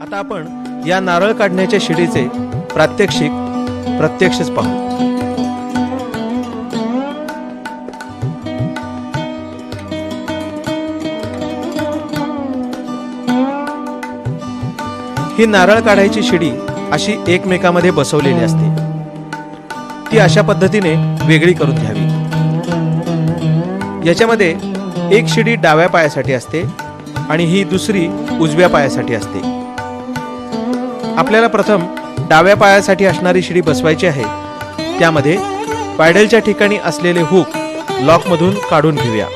आता आपण या नारळ काढण्याच्या शिडीचे प्रात्यक्षिक प्रत्यक्षच पाहू. ही नारळ काढायची शिडी अशी एकमेकामध्ये बसवलेली असते. ती अशा पद्धतीने वेगळी करून घ्यावी. याच्यामध्ये एक शिडी डाव्या पायासाठी असते आणि ही दुसरी उजव्या पायासाठी असते. आपल्याला प्रथम डाव्या पायासाठी असणारी शिडी बसवायची आहे. त्यामध्ये पॅडलच्या ठिकाणी असलेले हुक लॉकमधून काढून घेऊया.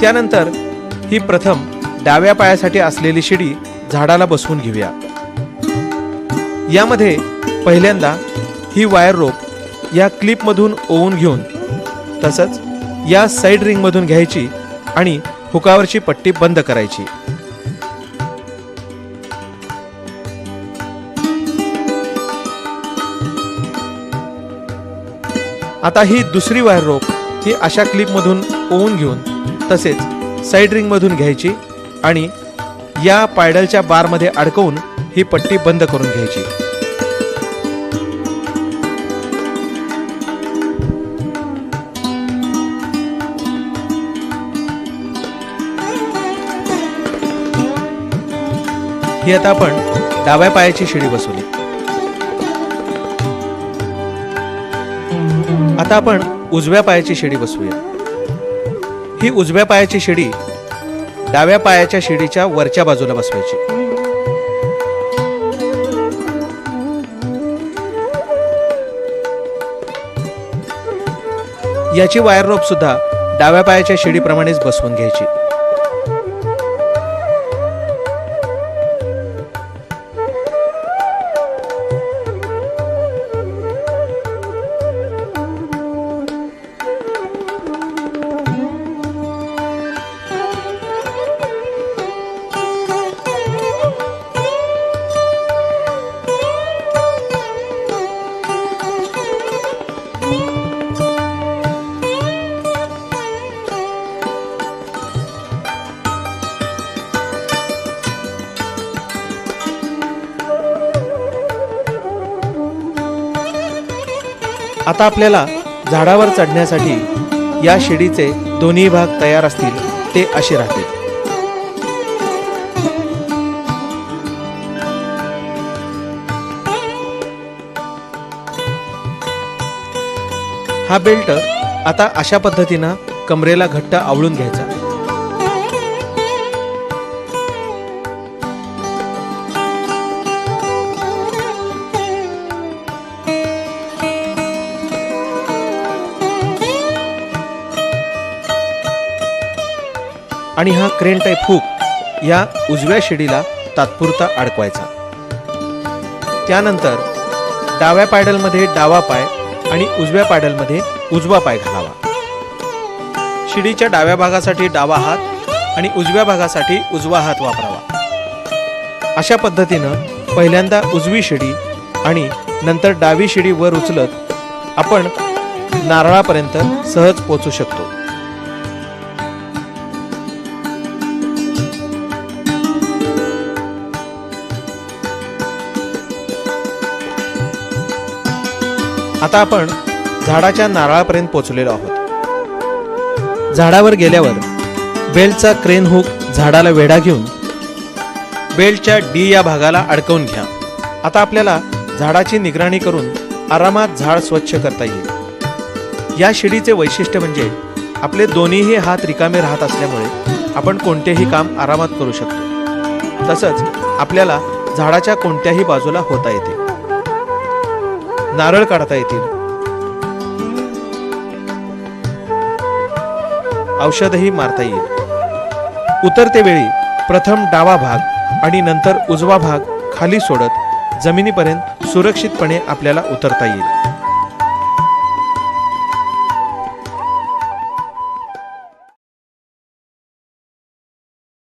त्यानंतर ही प्रथम डाव्या पायासाठी असलेली शिडी झाडाला बसवून घेऊया. यामध्ये पहिल्यांदा ही वायर रोप या क्लिपमधून ओवून घेऊन तसंच या साईड रिंगमधून घ्यायची आणि हुकावरची पट्टी बंद करायची. आता ही दुसरी वायर रोप ही अशा क्लिपमधून ओवून घेऊन तसेच साईड रिंगमधून घ्यायची आणि या पायडलच्या बारमध्ये अडकवून ही पट्टी बंद करून घ्यायची. ही आता आपण डाव्या पायाची शिडी बसवली. आता आपण उजव्या पायाची शिडी बसवूया. ही उजव्या पायाची शिडी डाव्या पायाच्या शिडीच्या वरच्या बाजूला बसवायची. याची वायर रोप सुद्धा डाव्या पायाच्या शिडीप्रमाणेच बसवून घ्यायची. आता आपल्याला झाडावर चढण्यासाठी या शिडीचे दोन्ही भाग तयार असतील ते असे राहतील. हा बेल्ट आता अशा पद्धतीनं कमरेला घट्ट आवळून घ्यायचा. आणि हा क्रेन टाईप हुक या उजव्या शिडीला तात्पुरता अडकवायचा. त्यानंतर डाव्या पॅडलमध्ये डावा पाय आणि उजव्या पॅडलमध्ये उजवा पाय घालावा. शिडीच्या डाव्या भागासाठी डावा हात आणि उजव्या भागासाठी उजवा हात वापरावा. अशा पद्धतीनं पहिल्यांदा उजवी शिडी आणि नंतर डावी शिडी वर उचलत आपण नारळापर्यंत सहज पोचू शकतो. आता आपण झाडाच्या नारळापर्यंत पोहोचलेलो आहोत. झाडावर गेल्यावर बेल्टचा क्रेन हुक झाडाला वेढा घेऊन बेल्टच्या डी या भागाला अडकवून घ्या. आता आपल्याला झाडाची निगराणी करून आरामात झाड स्वच्छ करता येईल. या शिडीचे वैशिष्ट्य म्हणजे आपले दोन्हीही हात रिकामे राहत असल्यामुळे आपण कोणतेही काम आरामात करू शकतो. तसंच आपल्याला झाडाच्या कोणत्याही बाजूला होता येते. नारळ काढता येतील. औषधही मारता येईल. उतरते वेळी प्रथम डावा भाग आणि नंतर उजवा भाग खाली सोडत जमिनीपर्यंत सुरक्षितपणे आपल्याला उतरता येईल.